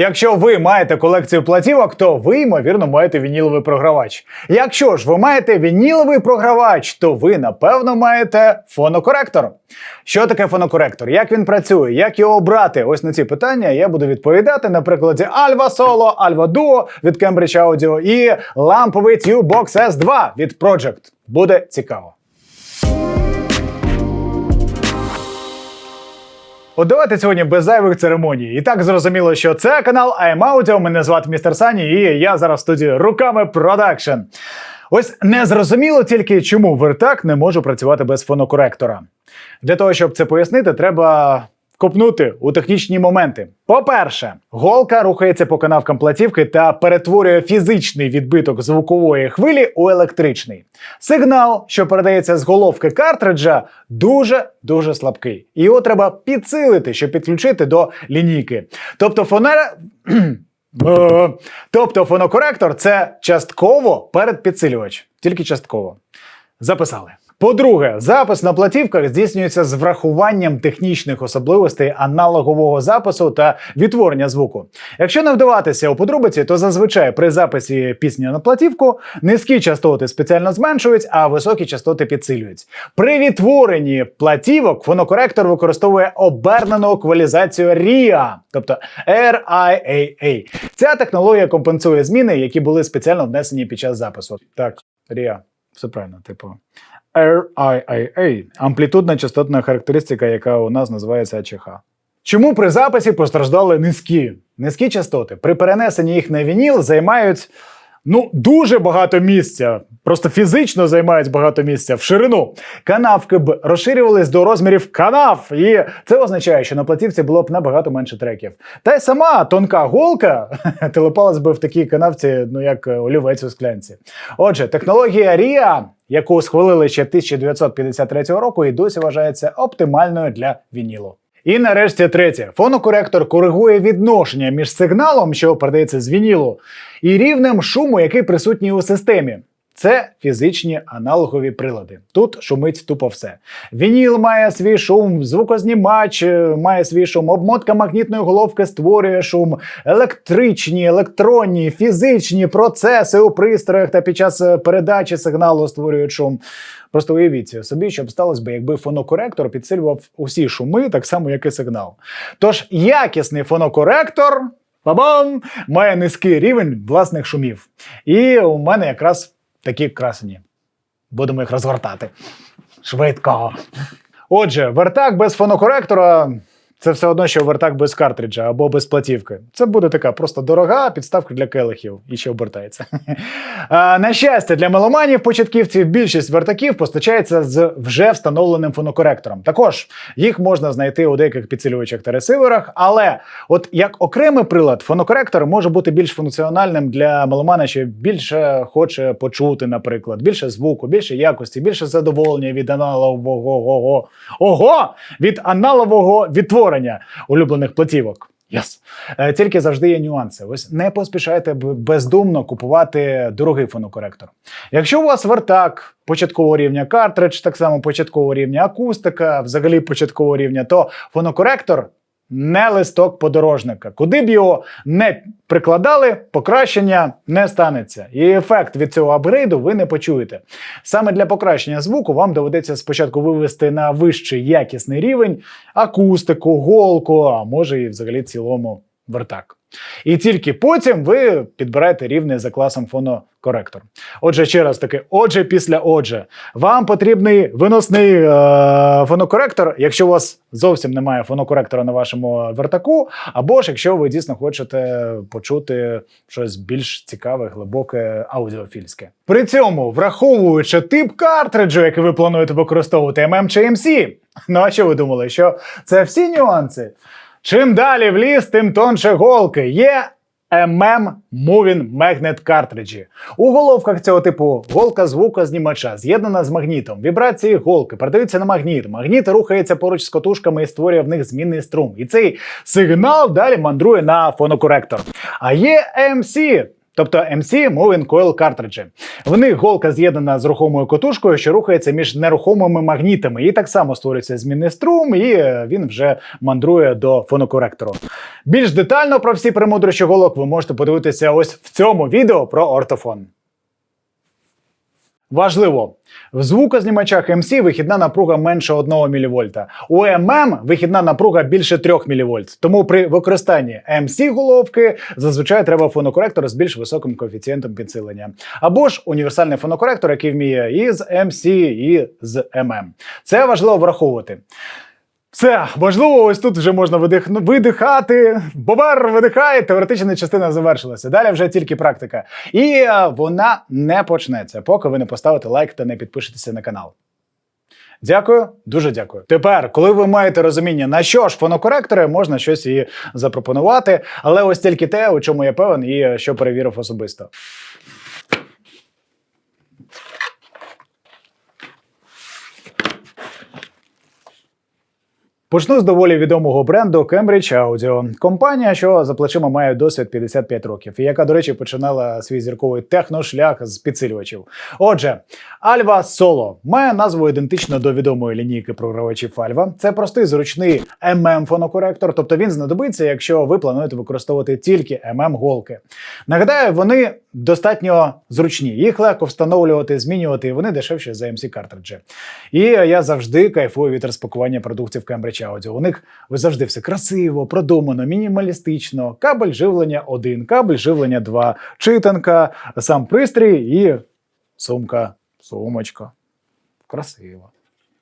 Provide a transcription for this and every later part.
Якщо ви маєте колекцію платівок, то ви, ймовірно, маєте вініловий програвач. Якщо ж ви маєте вініловий програвач, то ви, напевно, маєте фонокоректор. Що таке фонокоректор? Як він працює? Як його обрати? Ось на ці питання я буду відповідати на прикладі Alva Solo, Alva Duo від Cambridge Audio і ламповий TubeBox S2 від Project. Буде цікаво. От давайте сьогодні без зайвих церемоній. І так зрозуміло, що це канал I'm Audio, Мене звати містер Сані, і я зараз в студії руками продакшн. Ось не зрозуміло тільки, чому вертак не може працювати без фонокоректора. Для того, щоб це пояснити, треба копнути у технічні моменти. По-перше, голка рухається по канавкам платівки та перетворює фізичний відбиток звукової хвилі у електричний. Сигнал, що передається з головки картриджа, дуже дуже слабкий. Його треба підсилити, щоб підключити до лінійки. Тобто фонера. Тобто фонокоректор це частково передпідсилювач, тільки частково. Записали. По-друге, запис на платівках здійснюється з врахуванням технічних особливостей аналогового запису та відтворення звуку. Якщо не вдаватися у подробиці, то зазвичай при записі пісні на платівку низькі частоти спеціально зменшують, а високі частоти підсилюють. При відтворенні платівок фонокоректор використовує обернену еквалізацію RIA, тобто RIAA. Ця технологія компенсує зміни, які були спеціально внесені під час запису. Так, RIA. Все правильно, типу. RIAA – амплітудна частотна характеристика, яка у нас називається АЧХ. Чому при записі постраждали низькі? Низькі частоти при перенесенні їх на вініл займають ну дуже багато місця, просто фізично займають багато місця в ширину. Канавки б розширювались до розмірів канав, і це означає, що на платівці було б набагато менше треків. Та й сама тонка голка телепалась би в такій канавці, ну як олівець у склянці. Отже, технологія RIA, яку схвалили ще 1953 року, і досі вважається оптимальною для вінілу. І нарешті третє. Фонокоректор коригує відношення між сигналом, що передається з вінілу, і рівнем шуму, який присутній у системі. Це фізичні аналогові прилади. Тут шумить тупо все. Вініл має свій шум, звукознімач е, має свій шум, обмотка магнітної головки створює шум, електричні, електронні, фізичні процеси у пристроях та під час е, передачі сигналу створюють шум. Просто уявіть собі, що б сталося би, якби фонокоректор підсилював усі шуми, так само, як і сигнал. Тож якісний фонокоректор. Бабам! Має низький рівень власних шумів. І у мене якраз такі красені. Будемо їх розгортати. Швидко. Отже, вертак без фонокоректора це все одно, що вертак без картриджа або без платівки. Це буде така просто дорога підставка для келихів і ще обертається. На щастя, для меломанів початківців більшість вертаків постачається з вже встановленим фонокоректором. Також їх можна знайти у деяких підсилювачах та ресиверах, але от як окремий прилад, фонокоректор може бути більш функціональним для меломана, що більше хоче почути, наприклад, більше звуку, більше якості, більше задоволення від аналогового ого, від аналогового відтворення улюблених платівок. Yes. Е, Тільки завжди є нюанси. Ось не поспішайте бездумно купувати дорогий фонокоректор. Якщо у вас вертак початкового рівня картридж, так само початкового рівня акустика, взагалі початкового рівня, то фонокоректор не листок подорожника. Куди б його не прикладали, покращення не станеться. І ефект від цього апгрейду ви не почуєте. Саме для покращення звуку вам доведеться спочатку вивести на вищий якісний рівень акустику, голку, а може і взагалі цілому вертак. І тільки потім ви підбираєте рівний за класом фонокоректор. Отже, ще раз таки, отже, після отже, вам потрібний виносний е- фонокоректор, якщо у вас зовсім немає фонокоректора на вашому вертаку, або ж якщо ви дійсно хочете почути щось більш цікаве, глибоке, аудіофільське. При цьому, враховуючи тип картриджу, який ви плануєте використовувати MM чи MC, ну а що ви думали, що це всі нюанси? Чим далі в ліс, тим тонше голки. Є MM Moving Magnet картриджі. У головках цього типу голка звукознімача з'єднана з магнітом. Вібрації голки передаються на магніт. Магніт рухається поруч з котушками і створює в них змінний струм. І цей сигнал далі мандрує на фонокоректор. А є MC. Тобто MC Moving Coil картриджі. В них голка з'єднана з рухомою котушкою, що рухається між нерухомими магнітами, і так само створюється змінний струм, і е, він вже мандрує до фонокоректору. Більш детально про всі премудрощі голок ви можете подивитися ось в цьому відео про ортофон. Важливо, в звукознімачах MC вихідна напруга менше 1 мВ. У MM вихідна напруга більше 3 мВ. Тому при використанні MC головки зазвичай треба фонокоректор з більш високим коефіцієнтом підсилення. Або ж універсальний фонокоректор, який вміє і з MC, і з MM. Це важливо враховувати. Все, можливо, ось тут вже можна видих... видихати. Бобер видихає, теоретична частина завершилася. Далі вже тільки практика. І е, вона не почнеться, поки ви не поставите лайк та не підпишетеся на канал. Дякую, дуже дякую. Тепер, коли ви маєте розуміння, на що ж фонокоректори, можна щось і запропонувати. Але ось тільки те, у чому я певен, і що перевірив особисто. Почну з доволі відомого бренду Cambridge Audio. Компанія, що за плечима має досвід 55 років, і яка, до речі, починала свій зірковий техношлях з підсилювачів. Отже, Alva Solo має назву ідентично до відомої лінійки програвачів Alva. Це простий зручний mm фонокоректор, тобто він знадобиться, якщо ви плануєте використовувати тільки mm голки. Нагадаю, вони достатньо зручні. Їх легко встановлювати, змінювати, і вони дешевші за MC картриджі. І я завжди кайфую від розпакування продуктів Cambridge Audio. У них завжди все красиво, продумано, мінімалістично. Кабель живлення 1, кабель живлення 2, читанка, сам пристрій і сумка, сумочка. Красиво.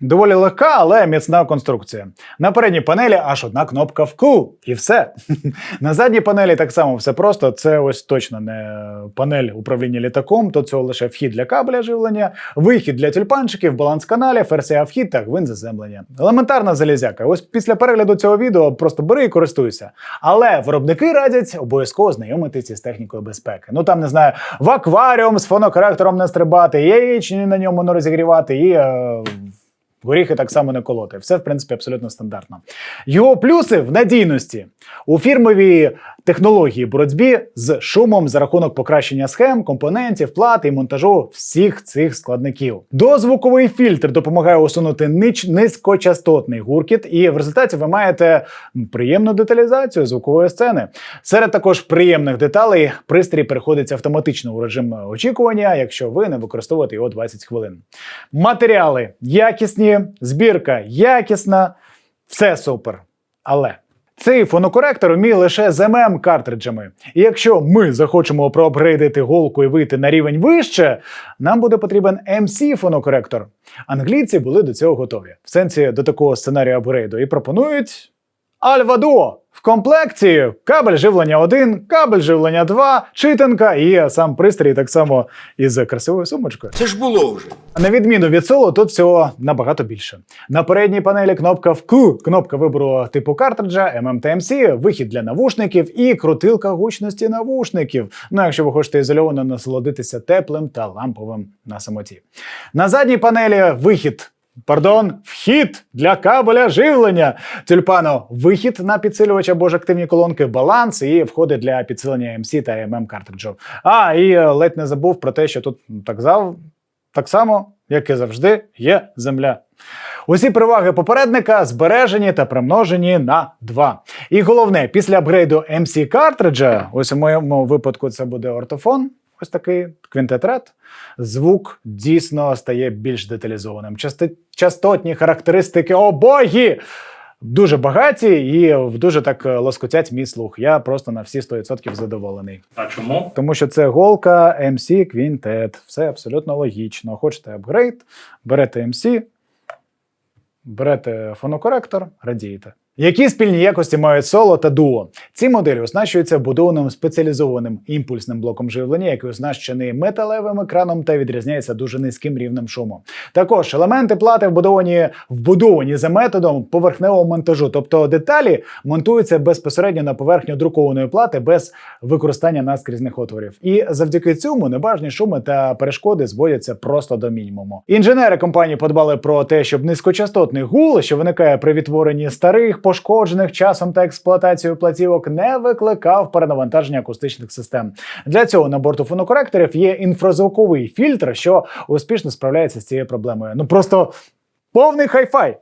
Доволі легка, але міцна конструкція. На передній панелі аж одна кнопка в вку, і все. На задній панелі так само все просто. Це ось точно не панель управління літаком, то цього лише вхід для кабеля живлення, вихід для тюльпанчиків, баланс каналів, версія вхід та гвинт заземлення. Елементарна залізяка. Ось після перегляду цього відео просто бери і користуйся. Але виробники радять обов'язково знайомитися з технікою безпеки. Ну там не знаю, в акваріум з фонокоректором не стрибати, яєчні на ньому не розігрівати і. Е Горіхи так само не колоти. Все, в принципі, абсолютно стандартно. Його плюси в надійності у фірмовій технології боротьбі з шумом за рахунок покращення схем, компонентів, плати і монтажу всіх цих складників. Дозвуковий фільтр допомагає усунути нич низькочастотний гуркіт, і в результаті ви маєте приємну деталізацію звукової сцени. Серед також приємних деталей пристрій переходить автоматично у режим очікування, якщо ви не використовуєте його 20 хвилин. Матеріали якісні, збірка якісна, все супер. Але. Цей фонокоректор вміє лише з mm картриджами. І якщо ми захочемо проапгрейдити голку і вийти на рівень вище, нам буде потрібен MC фонокоректор. Англійці були до цього готові. В сенсі до такого сценарію апгрейду і пропонують Duo. В комплекті кабель живлення 1, кабель живлення 2, читанка і сам пристрій так само із красивою сумочкою. Це ж було вже. На відміну від соло, тут всього набагато більше. На передній панелі кнопка вку, кнопка вибору типу картриджа, MMTMC, вихід для навушників і крутилка гучності навушників. Ну, якщо ви хочете ізольовано насолодитися теплим та ламповим на самоті. На задній панелі вихід. Пардон, вхід для кабеля живлення. Тюльпано вихід на підсилювач або ж активні колонки, баланс і входи для підсилення MC та MM картриджів. А, і е, ледь не забув про те, що тут так зав, так само, як і завжди, є земля. Усі переваги попередника збережені та примножені на 2. І головне, після апгрейду MC картриджа, ось у моєму випадку це буде ортофон. Ось такий квінтетрет. Звук дійсно стає більш деталізованим. Части... Частотні характеристики обої дуже багаті і дуже так лоскотять мій слух. Я просто на всі 100% задоволений. А чому? Тому що це голка MC Quintet. Все абсолютно логічно. Хочете апгрейд, берете MC, берете фонокоректор, радієте. Які спільні якості мають соло та дуо? Ці моделі оснащуються вбудованим спеціалізованим імпульсним блоком живлення, який оснащений металевим екраном та відрізняється дуже низьким рівнем шуму. Також елементи плати вбудовані вбудовані за методом поверхневого монтажу, тобто деталі монтуються безпосередньо на поверхню друкованої плати без використання наскрізних отворів. І завдяки цьому небажні шуми та перешкоди зводяться просто до мінімуму. Інженери компанії подбали про те, щоб низькочастотний гул, що виникає при відтворенні старих пошкоджених часом та експлуатацією платівок не викликав перенавантаження акустичних систем. Для цього на борту фонокоректорів є інфразвуковий фільтр, що успішно справляється з цією проблемою. Ну просто повний хай-фай.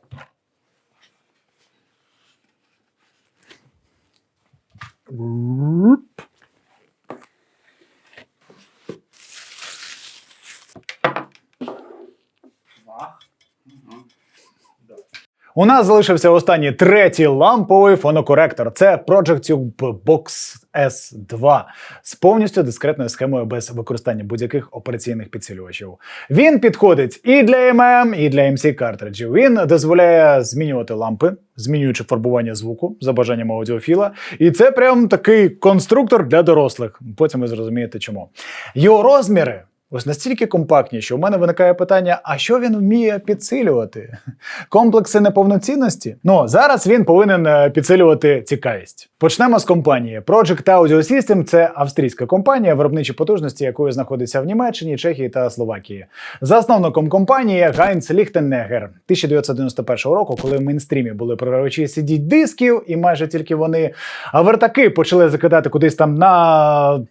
У нас залишився останній третій ламповий фонокоректор. Це Project Box S2 з повністю дискретною схемою без використання будь-яких операційних підсилювачів. Він підходить і для MM, і для MC картриджів. Він дозволяє змінювати лампи, змінюючи фарбування звуку за бажанням аудіофіла. І це прям такий конструктор для дорослих. Потім ви зрозумієте, чому. Його розміри. Ось настільки компактні, що у мене виникає питання: а що він вміє підсилювати? Комплекси неповноцінності? Ну зараз він повинен е, підсилювати цікавість. Почнемо з компанії. Project Audio System – це австрійська компанія, виробничі потужності якої знаходиться в Німеччині, Чехії та Словакії. Засновником компанії є Гайнц Ліхтеннегер 1991 року, коли в мейнстрімі були програвачі cd дисків, і майже тільки вони. А вертаки почали закидати кудись там на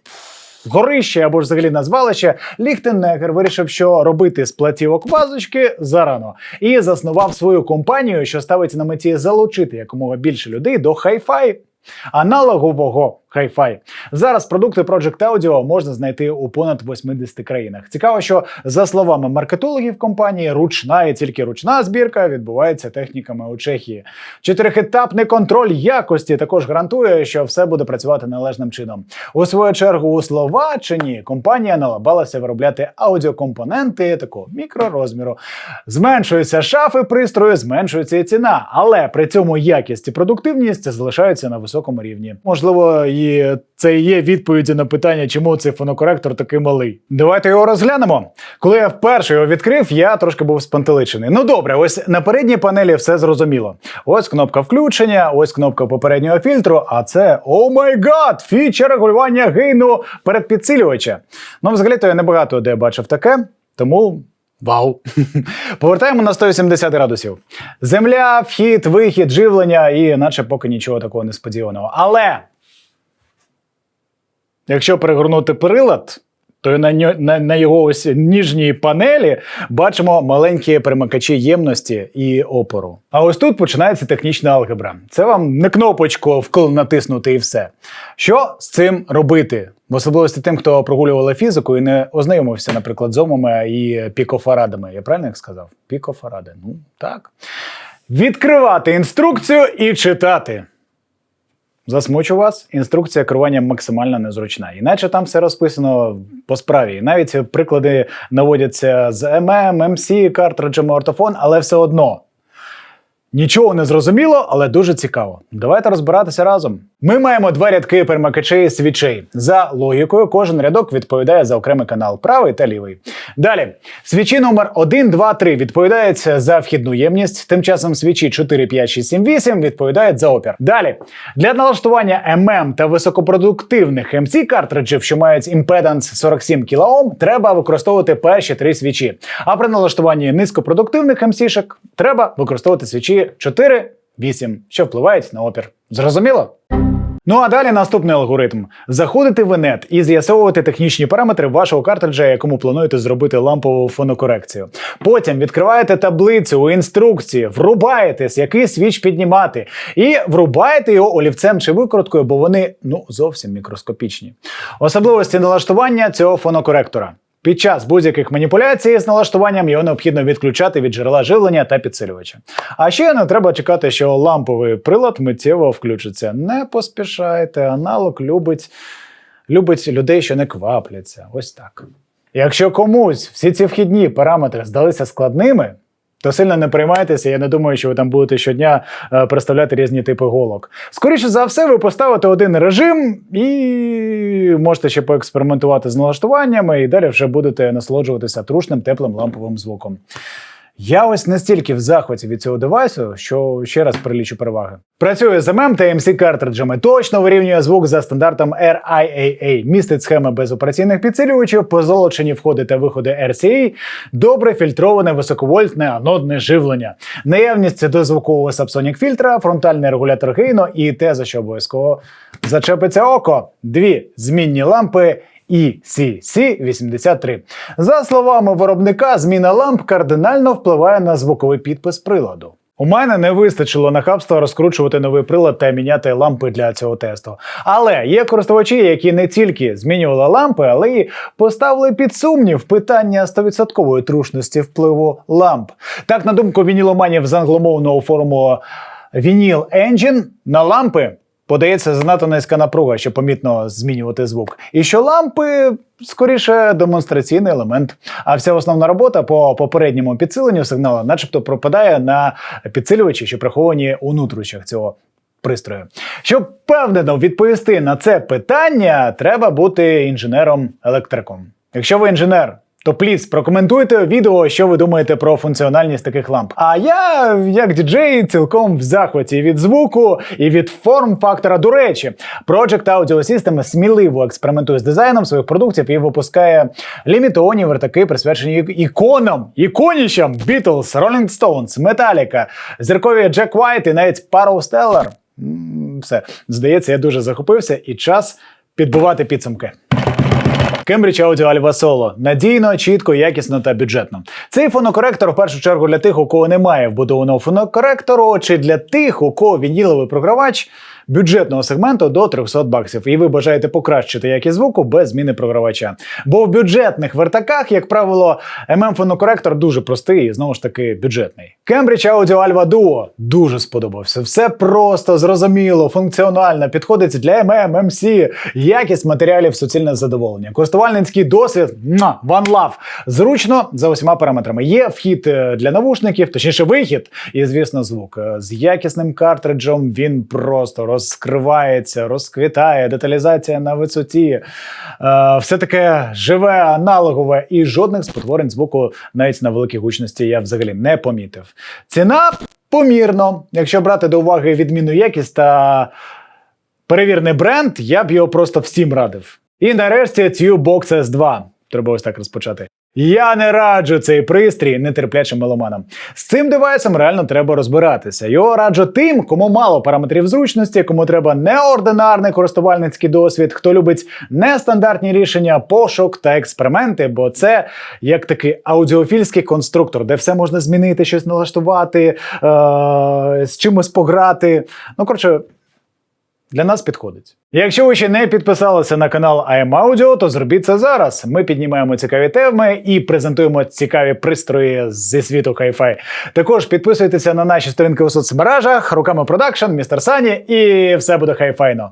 горище або ж взагалі на звалище, Ліхтенегер вирішив, що робити з платівок вазочки зарано, і заснував свою компанію, що ставить на меті залучити якомога більше людей до хай-фай. Аналогового хай-фай. Зараз продукти Project Audio можна знайти у понад 80 країнах. Цікаво, що за словами маркетологів компанії, ручна і тільки ручна збірка відбувається техніками у Чехії. Чотирихетапний контроль якості також гарантує, що все буде працювати належним чином. У свою чергу у Словаччині компанія налабалася виробляти аудіокомпоненти такого мікророзміру. Зменшуються шафи пристрою, зменшується і ціна, але при цьому якість і продуктивність залишаються на високому рівні. Можливо, і це і є відповіді на питання, чому цей фонокоректор такий малий. Давайте його розглянемо. Коли я вперше його відкрив, я трошки був спантеличений. Ну добре, ось на передній панелі все зрозуміло. Ось кнопка включення, ось кнопка попереднього фільтру. А це о май гад! Фіча регулювання гейну передпідсилювача. Ну, взагалі-то я небагато де бачив таке, тому. Вау! Повертаємо на 180 градусів. Земля, вхід, вихід, живлення, і наче поки нічого такого несподіваного. Але якщо перегорнути прилад, то на, на, на його ось ніжній панелі бачимо маленькі перемикачі ємності і опору. А ось тут починається технічна алгебра. Це вам не кнопочку вкл натиснути і все. Що з цим робити? В особливості тим, хто прогулював фізику і не ознайомився, наприклад, з омами і пікофарадами. Я правильно їх сказав? Пікофаради. Ну так. Відкривати інструкцію і читати. Засмучу вас, інструкція керування максимально незручна. Іначе там все розписано по справі. Навіть приклади наводяться з MM, MC, картриджами ортофон, але все одно. Нічого не зрозуміло, але дуже цікаво. Давайте розбиратися разом. Ми маємо два рядки перемикачей свічей. За логікою, кожен рядок відповідає за окремий канал, правий та лівий. Далі, свічі номер 1, 2, 3 відповідають за вхідну ємність. Тим часом свічі 4, 5, 6, 7, 8 відповідають за опір. Далі, для налаштування MM та високопродуктивних MC картриджів, що мають імпеданс 47 кОм, треба використовувати перші три свічі. А при налаштуванні низькопродуктивних MC-шек треба використовувати свічі 4, 8, що впливають на опір. Зрозуміло? Ну а далі наступний алгоритм: заходити в інет і з'ясовувати технічні параметри вашого картриджа, якому плануєте зробити лампову фонокорекцію. Потім відкриваєте таблицю у інструкції, врубаєтесь, який свіч піднімати, і врубаєте його олівцем чи викруткою, бо вони ну зовсім мікроскопічні. Особливості налаштування цього фонокоректора. Під час будь-яких маніпуляцій з налаштуванням його необхідно відключати від джерела живлення та підсилювача. А ще не треба чекати, що ламповий прилад миттєво включиться. Не поспішайте, аналог любить, любить людей, що не квапляться. Ось так. Якщо комусь всі ці вхідні параметри здалися складними, то сильно не приймайтеся, я не думаю, що ви там будете щодня е, представляти різні типи голок. Скоріше за все, ви поставите один режим і можете ще поекспериментувати з налаштуваннями, і далі вже будете насолоджуватися трушним теплим ламповим звуком. Я ось настільки в захваті від цього девайсу, що ще раз перелічу переваги. Працює з MM та MC картриджами, точно вирівнює звук за стандартом RIAA, містить схеми без операційних підсилювачів, позолочені входи та виходи RCA, добре фільтроване високовольтне анодне живлення, наявність дозвукового сапсонік фільтра, фронтальний регулятор гейну і те, за що обов'язково зачепиться око. Дві змінні лампи. ECC83. За словами виробника, зміна ламп кардинально впливає на звуковий підпис приладу. У мене не вистачило нахабства розкручувати новий прилад та міняти лампи для цього тесту. Але є користувачі, які не тільки змінювали лампи, але й поставили під сумнів питання 100% трушності впливу ламп. Так, на думку вініломанів з англомовного форуму Vinyl Engine, на лампи подається занадто низька напруга, щоб помітно змінювати звук. І що лампи скоріше демонстраційний елемент. А вся основна робота по попередньому підсиленню сигналу, начебто, пропадає на підсилювачі, що приховані у нутрощах цього. Пристрою. Щоб впевнено відповісти на це питання, треба бути інженером-електриком. Якщо ви інженер, то пліц прокоментуйте відео, що ви думаєте про функціональність таких ламп. А я, як діджей, цілком в захваті від звуку і від форм-фактора. До речі, Project Audio System сміливо експериментує з дизайном своїх продуктів і випускає лімітовані вертаки, присвячені іконам, іконіщам Beatles, Rolling Stones, Metallica, зіркові Джек White і навіть Пару Стеллар. Все, здається, я дуже захопився і час підбивати підсумки. Cambridge Audio Alva Solo. надійно, чітко, якісно та бюджетно. Цей фонокоректор в першу чергу для тих, у кого немає вбудованого фонокоректору, чи для тих, у кого вініловий програвач бюджетного сегменту до 300 баксів, і ви бажаєте покращити якість звуку без зміни програвача. Бо в бюджетних вертаках, як правило, mm фонокоректор дуже простий і знову ж таки бюджетний. Cambridge Audio Alva Duo дуже сподобався. Все просто, зрозуміло, функціонально, підходить для MM, MC, якість матеріалів суцільне задоволення. Користувальницький досвід муа, One Love. Зручно за усіма параметрами. Є вхід е, для навушників, точніше вихід, і звісно, звук. Е, З якісним картриджем він просто розкривається, розквітає, деталізація на висоті. Е, Все таке живе, аналогове і жодних спотворень звуку навіть на великій гучності я взагалі не помітив. Ціна помірно. Якщо брати до уваги відмінну якість та перевірний бренд, я б його просто всім радив. І нарешті TubeBox S2. Треба ось так розпочати. Я не раджу цей пристрій нетерплячим меломанам. З цим девайсом реально треба розбиратися. Його раджу тим, кому мало параметрів зручності, кому треба неординарний користувальницький досвід, хто любить нестандартні рішення, пошук та експерименти, бо це як такий аудіофільський конструктор, де все можна змінити, щось налаштувати, е- з чимось пограти. Ну, коротше, для нас підходить. Якщо ви ще не підписалися на канал IM Audio, то зробіть це зараз. Ми піднімаємо цікаві теми і презентуємо цікаві пристрої зі світу Hi-Fi. Також підписуйтеся на наші сторінки у соцмережах, руками продакшн, містер Сані, і все буде хайфайно.